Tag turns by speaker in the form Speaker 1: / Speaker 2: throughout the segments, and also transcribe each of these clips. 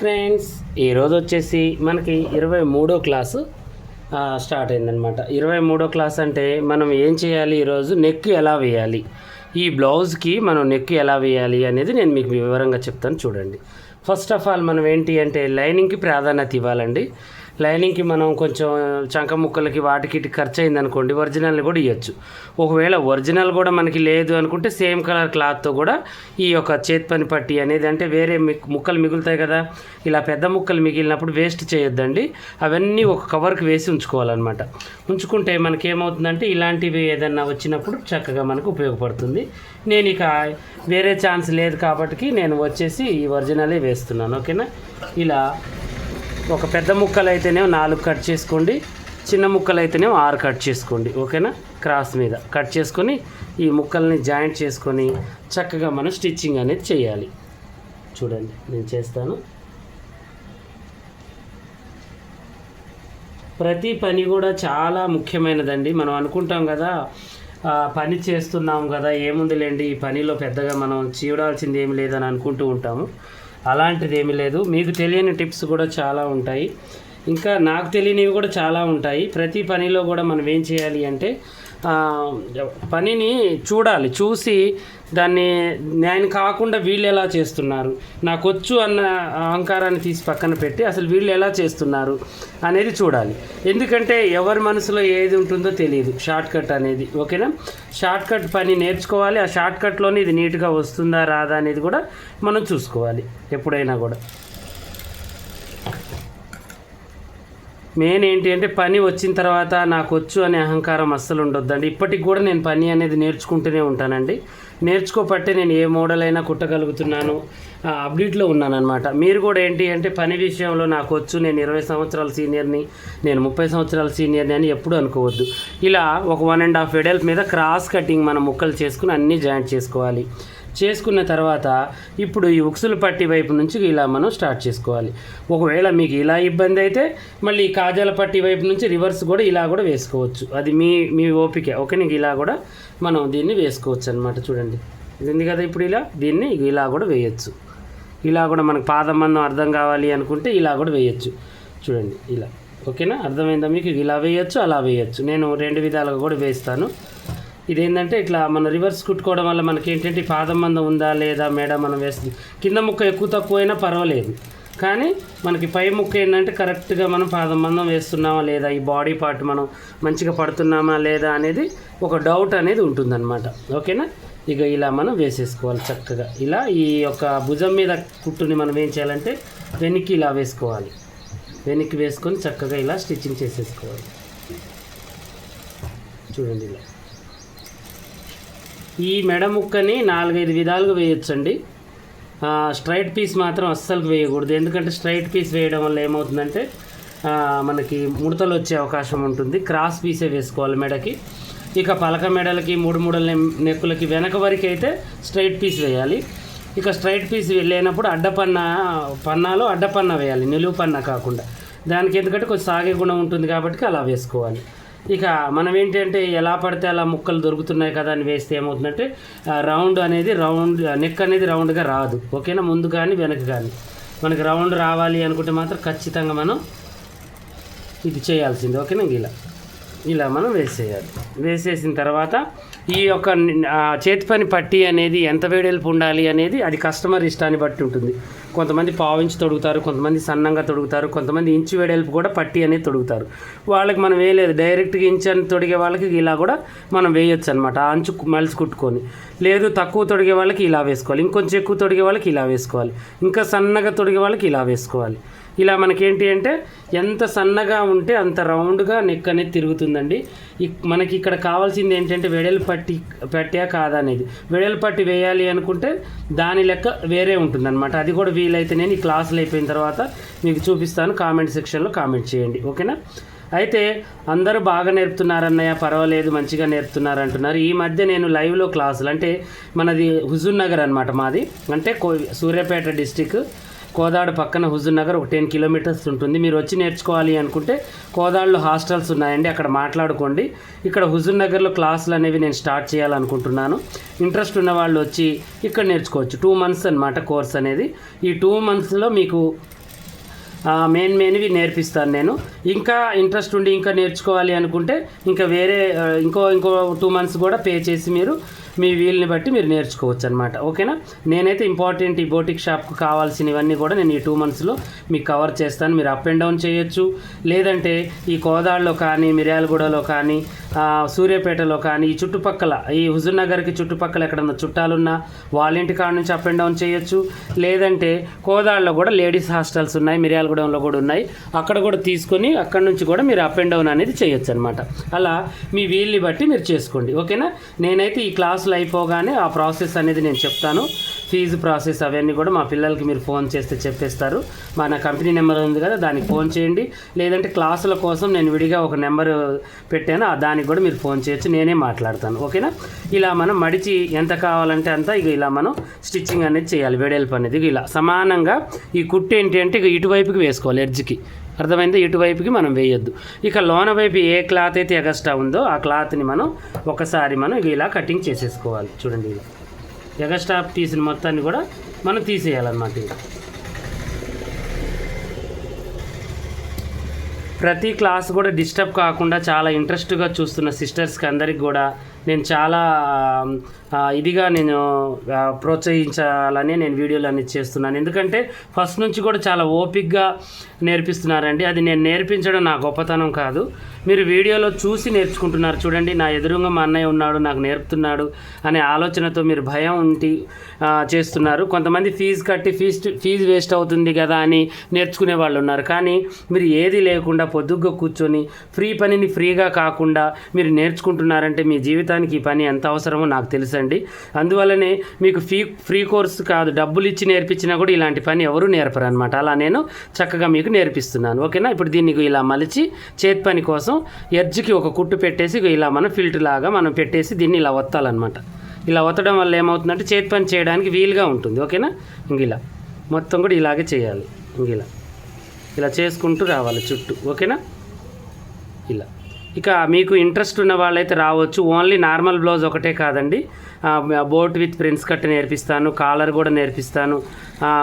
Speaker 1: Friends ఈరోజు వచ్చేసి మనకి ఇరవై మూడో క్లాసు స్టార్ట్ అయిందనమాట ఇరవై మూడో క్లాస్ అంటే మనం ఏం చేయాలి ఈరోజు? నెక్ ఎలా వేయాలి? ఈ బ్లౌజ్కి మనం నెక్ ఎలా వేయాలి అనేది నేను మీకు వివరంగా చెప్తాను చూడండి. ఫస్ట్ ఆఫ్ ఆల్ మనం ఏంటి అంటే లైనింగ్కి ప్రాధాన్యత ఇవ్వాలండి. లైనింగ్కి మనం కొంచెం చంక ముక్కలకి వాటికి ఇటు ఖర్చు అయింది అనుకోండి ఒరిజినల్ని కూడా ఇవ్వచ్చు ఒకవేళ ఒరిజినల్ కూడా మనకి లేదు అనుకుంటే సేమ్ కలర్ క్లాత్తో కూడా ఈ యొక్క చేతి పని పట్టి అనేది అంటే వేరే మిక్- ముక్కలు మిగులుతాయి కదా ఇలా పెద్ద ముక్కలు మిగిలినప్పుడు వేస్ట్ చేయొద్దండి. అవన్నీ ఒక కవర్కి వేసి ఉంచుకోవాలన్నమాట. ఉంచుకుంటే మనకి ఏమవుతుందంటే ఇలాంటివి ఏదన్నా వచ్చినప్పుడు చక్కగా మనకు ఉపయోగపడుతుంది. నేను ఇక వేరే ఛాన్స్ లేదు కాబట్టి నేను వచ్చేసి ఈ ఒరిజినలే వేస్తున్నాను ఓకేనా? ఇలా ఒక పెద్ద ముక్కలు అయితేనేమో నాలుగు కట్ చేసుకోండి చిన్న ముక్కలు అయితేనేమో ఆరు కట్ చేసుకోండి ఓకేనా? క్రాస్ మీద కట్ చేసుకొని ఈ ముక్కల్ని జాయింట్ చేసుకొని చక్కగా మనం స్టిచ్చింగ్ అనేది చేయాలి. చూడండి నేను చేస్తాను. ప్రతి పని కూడా చాలా ముఖ్యమైనదండి. మనం అనుకుంటాం కదా పని చేస్తున్నాం కదా ఏముందిలేండి ఈ పనిలో పెద్దగా మనం చూడాల్సింది ఏమి లేదని అనుకుంటూ ఉంటాము. అలాంటిది ఏమీ లేదు. మీకు తెలియని టిప్స్ కూడా చాలా ఉంటాయి. ఇంకా నాకు తెలియనివి కూడా చాలా ఉంటాయి. ప్రతి పనిలో కూడా మనం ఏం చేయాలి అంటే పనిని చూడాలి. చూసి దాన్ని నేను కాకుండా వీళ్ళు ఎలా చేస్తున్నారు? నాకు వచ్చు అన్న అహంకారాన్ని తీసి పక్కన పెట్టి అసలు వీళ్ళు ఎలా చేస్తున్నారు అనేది చూడాలి. ఎందుకంటే ఎవరి మనసులో ఏది ఉంటుందో తెలియదు. షార్ట్ కట్ అనేది. ఓకేనా? షార్ట్ కట్ పని నేర్చుకోవాలి. ఆ షార్ట్ కట్లోనే ఇది నీట్గా వస్తుందా రాదా అనేది కూడా మనం చూసుకోవాలి. ఎప్పుడైనా కూడా. మెయిన్ ఏంటి అంటే పని వచ్చిన తర్వాత నాకు వచ్చు అనే అహంకారం అస్సలు ఉండొద్దండి. ఇప్పటికి కూడా నేను పని అనేది నేర్చుకుంటూనే ఉంటానండి. నేర్చుకోబట్టే నేను ఏ మోడల్ అయినా కుట్టగలుగుతున్నాను. అప్డేట్లో ఉన్నానన్నమాట. మీరు కూడా ఏంటి అంటే పని విషయంలో నాకు వచ్చు నేను ఇరవై సంవత్సరాల సీనియర్ని నేను ముప్పై సంవత్సరాల సీనియర్ని అని ఎప్పుడు అనుకోవద్దు. ఇలా ఒక వన్ అండ్ హాఫ్ ఎడల్ప్ మీద క్రాస్ కటింగ్ మనం ముక్కలు చేసుకుని అన్నీ జాయింట్ చేసుకోవాలి. చేసుకున్న తర్వాత ఇప్పుడు ఈ ఉక్సుల పట్టి వైపు నుంచి ఇలా మనం స్టార్ట్ చేసుకోవాలి. ఒకవేళ మీకు ఇలా ఇబ్బంది అయితే మళ్ళీ కాజాల పట్టి వైపు నుంచి రివర్స్ కూడా ఇలా కూడా వేసుకోవచ్చు. అది మీ మీ ఓపిక. ఓకే నీకు ఇలా కూడా మనం దీన్ని వేసుకోవచ్చు అనమాట చూడండి. ఇది ఉంది కదా ఇప్పుడు ఇలా? దీన్ని ఇలా కూడా వేయచ్చు. ఇలా కూడా మనకు పాదం మందం అర్థం కావాలి అనుకుంటే ఇలా కూడా వేయచ్చు. చూడండి ఇలా. ఓకేనా? అర్థమైందా మీకు? ఇలా వేయచ్చు అలా వేయచ్చు. నేను రెండు విధాలుగా కూడా వేస్తాను. ఇదేంటంటే ఇట్లా మన రివర్స్ కుట్టుకోవడం వల్ల మనకి ఏంటంటే పాదం మందం ఉందా లేదా మేడ మనం వేస్తుంది కింద ముక్క ఎక్కువ తక్కువ అయినా పర్వాలేదు. కానీ మనకి పై ముక్క ఏంటంటే కరెక్ట్గా మనం పాదం మందం వేస్తున్నామా లేదా ఈ బాడీ పార్ట్ మనం మంచిగా పడుతున్నామా లేదా అనేది ఒక డౌట్ అనేది ఉంటుందన్నమాట. ఓకేనా? ఇక ఇలా మనం వేసేసుకోవాలి చక్కగా. ఇలా ఈ యొక్క భుజం మీద కుట్టుని మనం ఏం చేయాలంటే వెనక్కి ఇలా వేసుకోవాలి. వెనక్కి వేసుకొని చక్కగా ఇలా స్టిచ్చింగ్ చేసేసుకోవాలి. చూడండి ఇలా. ఈ మెడ ముక్కని నాలుగైదు విధాలుగా వేయొచ్చండి. స్ట్రైట్ పీస్ మాత్రం అస్సలు వేయకూడదు. ఎందుకంటే స్ట్రైట్ పీస్ వేయడం వల్ల ఏమవుతుందంటే మనకి ముడతలు వచ్చే అవకాశం ఉంటుంది. క్రాస్ పీసే వేసుకోవాలి మెడకి. ఇక పలక మెడలకి మూడు మూడల నె- నెక్కులకి వెనక వరకు అయితే స్ట్రైట్ పీస్ వేయాలి. ఇక స్ట్రైట్ పీస్ లేనప్పుడు అడ్డపన్న పన్నాలో అడ్డపన్న వేయాలి. నిలువు పన్న కాకుండా. దానికి ఎందుకంటే కొంచెం సాగే గుణం ఉంటుంది కాబట్టి అలా వేసుకోవాలి. ఇక మనం ఏంటంటే ఎలా పడితే అలా ముక్కలు దొరుకుతున్నాయి కదా అని వేస్తే ఏమవుతుందంటే రౌండ్ అనేది రౌండ్ నెక్ అనేది రౌండ్గా రాదు. ఓకేనా? ముందు కానీ వెనక కానీ. మనకి రౌండ్ రావాలి అనుకుంటే మాత్రం ఖచ్చితంగా మనం ఇది చేయాల్సింది. ఓకేనా? ఇలా. ఇలా మనం వేసేయాలి. వేసేసిన తర్వాత ఈ యొక్క చేతి పని పట్టి అనేది ఎంత వేడెలుపు ఉండాలి అనేది అది కస్టమర్ ఇష్టాన్ని బట్టి ఉంటుంది. కొంతమంది పావు ఇంచు తొడుగుతారు కొంతమంది సన్నంగా తొడుగుతారు కొంతమంది ఇంచు వేడెలుపు కూడా పట్టి అనేది తొడుగుతారు. వాళ్ళకి మనం వేయలేదు. డైరెక్ట్గా ఇంచు అని తొడిగే వాళ్ళకి ఇలా కూడా మనం వేయొచ్చు అనమాట ఆ అంచు మలిసి కుట్టుకొని. లేదు తక్కువ తొడిగే వాళ్ళకి ఇలా వేసుకోవాలి. ఇంకొంచెం ఎక్కువ తొడిగే వాళ్ళకి ఇలా వేసుకోవాలి. ఇంకా సన్నగా తొడిగే వాళ్ళకి ఇలా వేసుకోవాలి. ఇలా మనకేంటి అంటే ఎంత సన్నగా ఉంటే అంత రౌండ్గా నెక్ అనేది తిరుగుతుందండి మనకి ఇక్కడ కావాల్సింది ఏంటంటే వెడల్ పట్టి పట్టా కాదా అనేది వెడల్ పట్టి వేయాలి అనుకుంటే దాని లెక్క వేరే ఉంటుందన్నమాట. అది కూడా వీలైతే నేను ఈ క్లాసులు అయిపోయిన తర్వాత మీకు చూపిస్తాను. కామెంట్ సెక్షన్లో కామెంట్ చేయండి. ఓకేనా? అయితే అందరూ బాగా నేర్పుతున్నారన్నయ్య పర్వాలేదు మంచిగా నేర్పుతున్నారు అంటున్నారు ఈ మధ్య నేను లైవ్లో క్లాసులు అంటే మనది హుజూర్ నగర్ అనమాట మాది. అంటే కో సూర్యాపేట డిస్టిక్ కోదాడు పక్కన హుజూర్ నగర్ ఒక టెన్ కిలోమీటర్స్ ఉంటుంది. మీరు వచ్చి నేర్చుకోవాలి అనుకుంటే కోదాడులో హాస్టల్స్ ఉన్నాయండి అక్కడ మాట్లాడుకోండి. ఇక్కడ హుజూర్ నగర్లో క్లాసులు అనేవి నేను స్టార్ట్ చేయాలనుకుంటున్నాను. ఇంట్రెస్ట్ ఉన్న వాళ్ళు వచ్చి ఇక్కడ నేర్చుకోవచ్చు. టూ మంత్స్ అన్నమాట కోర్స్ అనేది. ఈ టూ మంత్స్లో మీకు మెయిన్ మెయిన్వి నేర్పిస్తాను నేను. ఇంకా ఇంట్రెస్ట్ ఉండి ఇంకా నేర్చుకోవాలి అనుకుంటే ఇంకా వేరే ఇంకో ఇంకో టూ మంత్స్ కూడా పే చేసి మీరు మీ వీల్ని బట్టి మీరు నేర్చుకోవచ్చు అనమాట ఓకేనా? నేనైతే ఇంపార్టెంట్ ఈ బోటిక్ షాప్కు కావాల్సినవన్నీ కూడా నేను ఈ టూ మంత్స్లో మీకు కవర్ చేస్తాను. మీరు అప్ అండ్ డౌన్ చేయొచ్చు. లేదంటే ఈ కోదాడలో కానీ మిర్యాలగూడలో కానీ సూర్యాపేటలో కానీ ఈ చుట్టుపక్కల ఈ హుజూర్ నగర్కి చుట్టుపక్కల ఎక్కడన్నా చుట్టాలున్నా వాళ్ళ ఇంటి కాడ నుంచి అప్ అండ్ డౌన్ చేయొచ్చు. లేదంటే కోదాడలో కూడా లేడీస్ హాస్టల్స్ ఉన్నాయి మిర్యాలగూడెంలో కూడా ఉన్నాయి. అక్కడ కూడా తీసుకొని అక్కడ నుంచి కూడా మీరు అప్ అండ్ డౌన్ అనేది చేయొచ్చు అనమాట అలా మీ వీల్ని బట్టి మీరు చేసుకోండి. ఓకేనా? నేనైతే ఈ క్లాస్ క్లాసులు అయిపోగానే ఆ ప్రాసెస్ అనేది నేను చెప్తాను. ఫీజు ప్రాసెస్ అవన్నీ కూడా మా పిల్లలకి మీరు ఫోన్ చేస్తే చెప్పేస్తారు. మన కంపెనీ నెంబర్ ఉంది కదా దానికి ఫోన్ చేయండి. లేదంటే క్లాసుల కోసం నేను విడిగా ఒక నెంబర్ పెట్టాను ఆ దానికి కూడా మీరు ఫోన్ చేయొచ్చు. నేనే మాట్లాడతాను ఓకేనా? ఇలా మనం మడిచి ఎంత కావాలంటే అంత ఇక ఇలా మనం స్టిచ్చింగ్ అనేది చేయాలి వెడల్పు అనేది. ఇలా సమానంగా ఈ కుట్టు ఏంటి అంటే ఇక ఇటువైపుకి వేసుకోవాలి ఎడ్జ్కి. అర్థమైంది? ఇటువైపుకి మనం వేయొద్దు. ఇక లోన వైపు ఏ క్లాత్ అయితే ఎగస్ట్రా ఉందో ఆ క్లాత్ని మనం ఒకసారి మనం ఇలా కటింగ్ చేసేసుకోవాలి. చూడండి ఇలా ఎగస్ట్రా తీసిన మొత్తాన్ని కూడా మనం తీసేయాలన్నమాట ఇది. ప్రతి క్లాస్ కూడా డిస్టర్బ్ కాకుండా చాలా ఇంట్రెస్ట్గా చూస్తున్న సిస్టర్స్కి అందరికి కూడా నేను చాలా ఇదిగా నేను ప్రోత్సహించాలని నేను వీడియోలు అనేది చేస్తున్నాను. ఎందుకంటే ఫస్ట్ నుంచి కూడా చాలా ఓపిక్గా నేర్పిస్తున్నారండి. అది నేను నేర్పించడం నా గొప్పతనం కాదు. మీరు వీడియోలో చూసి నేర్చుకుంటున్నారు. చూడండి నా ఎదురుగా మా అన్నయ్య ఉన్నాడు నాకు నేర్పుతున్నాడు అనే ఆలోచనతో మీరు భయం ఉంటి చేస్తున్నారు. కొంతమంది ఫీజు కట్టి ఫీజు ఫీజు వేస్ట్ అవుతుంది కదా అని నేర్చుకునే వాళ్ళు ఉన్నారు. కానీ మీరు ఏది లేకుండా పొద్దుగ్గా కూర్చొని ఫ్రీ పనిని ఫ్రీగా కాకుండా మీరు నేర్చుకుంటున్నారంటే మీ జీవితానికి ఈ పని ఎంత అవసరమో నాకు తెలుసండి. అందువల్లనే మీకు ఫీ ఫ్రీ కోర్స్ కాదు డబ్బులు ఇచ్చి నేర్పించినా కూడా ఇలాంటి పని ఎవరు నేర్పరు అనమాట అలా నేను చక్కగా మీకు నేర్పిస్తున్నాను. ఓకేనా? ఇప్పుడు దీన్ని ఇలా మలిచి చేతి పని కోసం ఎడ్జ్కి ఒక కుట్టు పెట్టేసి ఇలా మనం ఫిల్టర్ లాగా మనం పెట్టేసి దీన్ని ఇలా వత్తాలన్నమాట ఇలా వత్తడం వల్ల ఏమవుతుందంటే చేతి పని చేయడానికి వీలుగా ఉంటుంది. ఓకేనా? ఇంక ఇలా. మొత్తం కూడా ఇలాగే చేయాలి. ఇంక ఇలా. ఇలా చేసుకుంటూ రావాలి చుట్టూ. ఓకేనా? ఇలా. ఇక మీకు ఇంట్రెస్ట్ ఉన్న వాళ్ళైతే రావచ్చు. ఓన్లీ నార్మల్ బ్లౌజ్ ఒకటే కాదండి. బోట్ విత్ ప్రిన్స్ కట్ నేర్పిస్తాను కాలర్ కూడా నేర్పిస్తాను.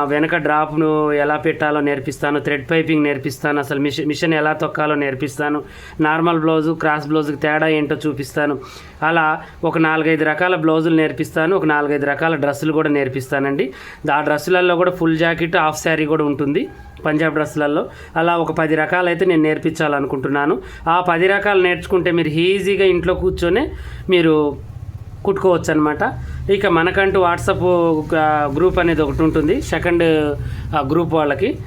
Speaker 1: వెనక డ్రాప్ను ఎలా పెట్టాలో నేర్పిస్తాను థ్రెడ్ పైపింగ్ నేర్పిస్తాను అసలు మిషన్ మిషన్ ఎలా తొక్కాలో నేర్పిస్తాను. నార్మల్ బ్లౌజు క్రాస్ బ్లౌజ్కి తేడా ఏంటో చూపిస్తాను. అలా ఒక నాలుగైదు రకాల బ్లౌజులు నేర్పిస్తాను ఒక నాలుగైదు రకాల డ్రెస్సులు కూడా నేర్పిస్తానండి. ఆ డ్రెస్సులలో కూడా ఫుల్ జాకెట్ హాఫ్ శారీ కూడా ఉంటుంది. పంజాబ్ డ్రెస్సులలో. అలా ఒక పది రకాలు అయితే నేను నేర్పించాలనుకుంటున్నాను. ఆ పది రకాలు నేర్చుకుంటే మీరు ఈజీగా ఇంట్లో కూర్చొని మీరు కుట్టుకోవచ్చు అనమాట ఇక మనకంటూ వాట్సాప్ గ్రూప్ అనేది ఒకటి ఉంటుంది. సెకండ్ గ్రూప్ వాళ్ళకి.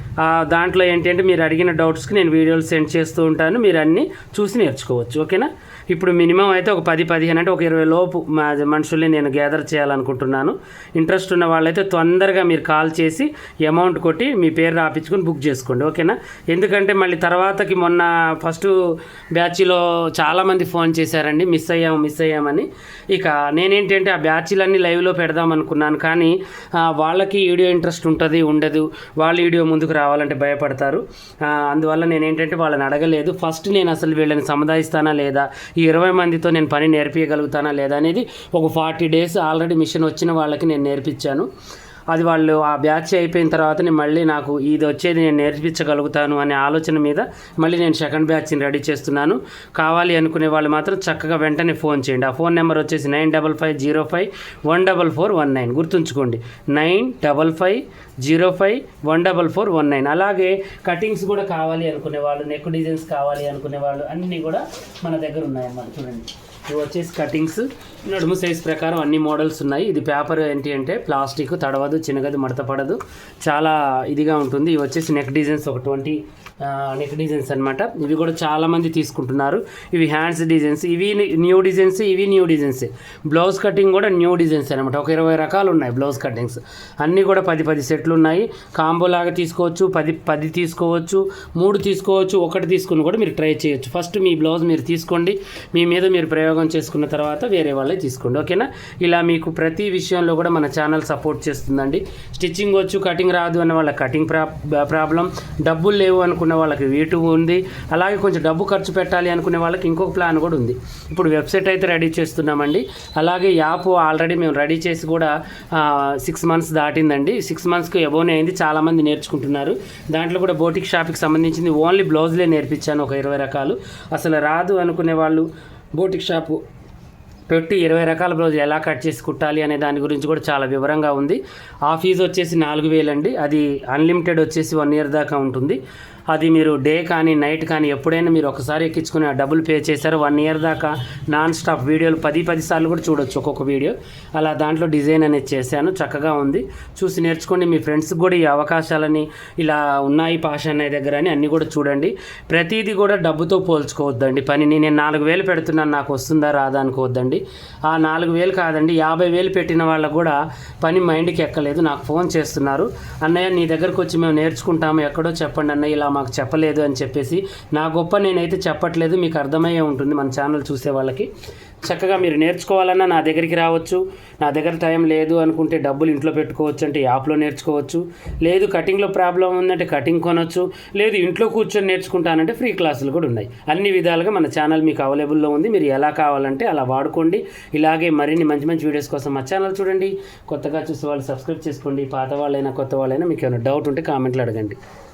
Speaker 1: దాంట్లో ఏంటంటే మీరు అడిగిన డౌట్స్కి నేను వీడియోలు సెండ్ చేస్తూ ఉంటాను. మీరు అన్నీ చూసి నేర్చుకోవచ్చు. ఓకేనా? ఇప్పుడు మినిమం అయితే ఒక పది పదిహేను అంటే ఒక ఇరవై లోపు మా మనుషుల్ని నేను గ్యాదర్ చేయాలనుకుంటున్నాను. ఇంట్రెస్ట్ ఉన్న వాళ్ళైతే తొందరగా మీరు కాల్ చేసి అమౌంట్ కొట్టి మీ పేరు రాపించుకొని బుక్ చేసుకోండి. ఓకేనా? ఎందుకంటే మళ్ళీ తర్వాతకి మొన్న ఫస్ట్ బ్యాచ్లో చాలామంది ఫోన్ చేశారండి. మిస్ అయ్యాము మిస్ అయ్యామని. ఇక నేనేంటంటే ఆ బ్యాచ్లన్నీ లైవ్లో పెడదాం అనుకున్నాను. కానీ వాళ్ళకి వీడియో ఇంట్రెస్ట్ ఉంటుంది ఉండదు. వాళ్ళ వీడియో ముందుకు రావాలంటే భయపడతారు. అందువల్ల నేను ఏంటంటే వాళ్ళని అడగలేదు. ఫస్ట్ నేను అసలు వీళ్ళని సముదాయిస్తానా లేదా? ఈ ఇరవై మందితో నేను పని నేర్పించగలుగుతానా లేదా అనేది ఒక ఫార్టీ డేస్ ఆల్రెడీ మిషన్ వచ్చిన వాళ్ళకి నేను నేర్పించాను. అది వాళ్ళు ఆ బ్యాచ్ అయిపోయిన తర్వాత మళ్ళీ నాకు ఇది వచ్చేది నేను నేర్పించగలుగుతాను అనే ఆలోచన మీద మళ్ళీ నేను సెకండ్ బ్యాచ్ని రెడీ చేస్తున్నాను. కావాలి అనుకునే వాళ్ళు మాత్రం చక్కగా వెంటనే ఫోన్ చేయండి. ఆ ఫోన్ నెంబర్ వచ్చేసి nine double five zero five one double four one nine. గుర్తుంచుకోండి. Nine double five zero five one double four one nine. అలాగే కటింగ్స్ కూడా కావాలి అనుకునే వాళ్ళు నెక్ డిజైన్స్ కావాలి అనుకునే వాళ్ళు అన్నీ కూడా మన దగ్గర ఉన్నాయన్నమాట. చూడండి. ఇవి వచ్చేసి కటింగ్స్. నడుము సైజ్ ప్రకారం అన్ని మోడల్స్ ఉన్నాయి. ఇది పేపర్ ఏంటి అంటే ప్లాస్టిక్ తడవదు చినగదు మడత పడదు. చాలా ఇదిగా ఉంటుంది. ఇవి వచ్చేసి నెక్ డిజైన్స్ ఒక ట్వంటీ నెక్ డిజైన్స్ అనమాట ఇవి కూడా చాలామంది తీసుకుంటున్నారు. ఇవి హ్యాండ్స్ డిజైన్స్ ఇవి న్యూ డిజైన్స్ ఇవి న్యూ డిజైన్స్ బ్లౌజ్ కటింగ్ కూడా న్యూ డిజైన్స్ అనమాట ఒక ఇరవై రకాలు ఉన్నాయి బ్లౌజ్ కటింగ్స్ అన్నీ కూడా పది పది సెట్లు ఉన్నాయి. కాంబో లాగా తీసుకోవచ్చు పది పది తీసుకోవచ్చు మూడు తీసుకోవచ్చు ఒకటి తీసుకుని కూడా మీరు ట్రై చేయొచ్చు. ఫస్ట్ మీ బ్లౌజ్ మీరు తీసుకోండి. మీ మీద మీరు ప్రయోగం చేసుకున్న తర్వాత వేరే వాళ్ళే తీసుకోండి. ఓకేనా ఇలా మీకు ప్రతి విషయంలో కూడా మన ఛానల్ సపోర్ట్ చేస్తుందండి. స్టిచ్చింగ్ వచ్చు కటింగ్ రాదు అన్న వాళ్ళ కటింగ్ ప్రా ప్రాబ్లం డబ్బులు లేవు అనుకున్న అనుకునే వాళ్ళకి వీటు ఉంది. అలాగే కొంచెం డబ్బు ఖర్చు పెట్టాలి అనుకునే వాళ్ళకి ఇంకొక ప్లాన్ కూడా ఉంది. ఇప్పుడు వెబ్సైట్ అయితే రెడీ చేస్తున్నామండి. అలాగే యాప్ ఆల్రెడీ మేము రెడీ చేసి కూడా సిక్స్ మంత్స్ దాటిందండి. సిక్స్ మంత్స్కి ఎబోనే అయింది. చాలామంది నేర్చుకుంటున్నారు. దాంట్లో కూడా బోటిక్ షాప్కి సంబంధించింది ఓన్లీ బ్లౌజ్లే నేర్పించాను ఒక ఇరవై రకాలు. అసలు రాదు అనుకునే వాళ్ళు బోటిక్ షాపు పెట్టి ఇరవై రకాల బ్లౌజ్ ఎలా కట్ చేసి కుట్టాలి అనే దాని గురించి కూడా చాలా వివరంగా ఉంది. ఆ ఫీజు వచ్చేసి నాలుగు వేలండి. అది అన్లిమిటెడ్ వచ్చేసి వన్ ఇయర్ దాకా ఉంటుంది. అది మీరు డే కానీ నైట్ కానీ ఎప్పుడైనా మీరు ఒకసారి ఎక్కించుకుని ఆ డబ్బులు పే చేశారు వన్ ఇయర్ దాకా నాన్ స్టాప్ వీడియోలు పది పది సార్లు కూడా చూడొచ్చు ఒక్కొక్క వీడియో. అలా దాంట్లో డిజైన్ అనేది చేశాను చక్కగా ఉంది. చూసి నేర్చుకోండి మీ ఫ్రెండ్స్కి కూడా ఈ అవకాశాలని ఇలా ఉన్నాయి పాష అనే దగ్గర అని అన్నీ కూడా చూడండి. ప్రతిదీ కూడా డబ్బుతో పోల్చుకోవద్దండి. పని నేను నాలుగు వేలు పెడుతున్నాను నాకు వస్తుందా రాదా అనుకోవద్దండి. ఆ నాలుగు వేలు కాదండి యాభై వేలు పెట్టిన వాళ్ళకు కూడా పని మైండ్కి ఎక్కలేదు నాకు ఫోన్ చేస్తున్నారు. అన్నయ్య నీ దగ్గరకు వచ్చి మేము నేర్చుకుంటాము ఎక్కడో చెప్పండి అన్నయ్య ఇలా మాకు చెప్పలేదు అని చెప్పేసి నా గొప్ప నేనైతే చెప్పట్లేదు మీకు అర్థమయ్యే ఉంటుంది మన ఛానల్ చూసే వాళ్ళకి. చక్కగా మీరు నేర్చుకోవాలన్నా నా దగ్గరికి రావచ్చు. నా దగ్గర టైం లేదు అనుకుంటే డబ్బులు ఇంట్లో పెట్టుకోవచ్చు అంటే యాప్లో నేర్చుకోవచ్చు. లేదు కటింగ్లో ప్రాబ్లం ఉందంటే కటింగ్ కొనవచ్చు లేదు ఇంట్లో కూర్చొని నేర్చుకుంటానంటే ఫ్రీ క్లాసులు కూడా ఉన్నాయి. అన్ని విధాలుగా మన ఛానల్ మీకు అవైలబుల్లో ఉంది. మీరు ఎలా కావాలంటే అలా వాడుకోండి. ఇలాగే మరిన్ని మంచి మంచి వీడియోస్ కోసం మా ఛానల్ చూడండి. కొత్తగా చూసే వాళ్ళు సబ్స్క్రైబ్ చేసుకోండి. పాత వాళ్ళైనా కొత్త వాళ్ళైనా మీకు ఏమైనా డౌట్ ఉంటే కామెంట్లో అడగండి.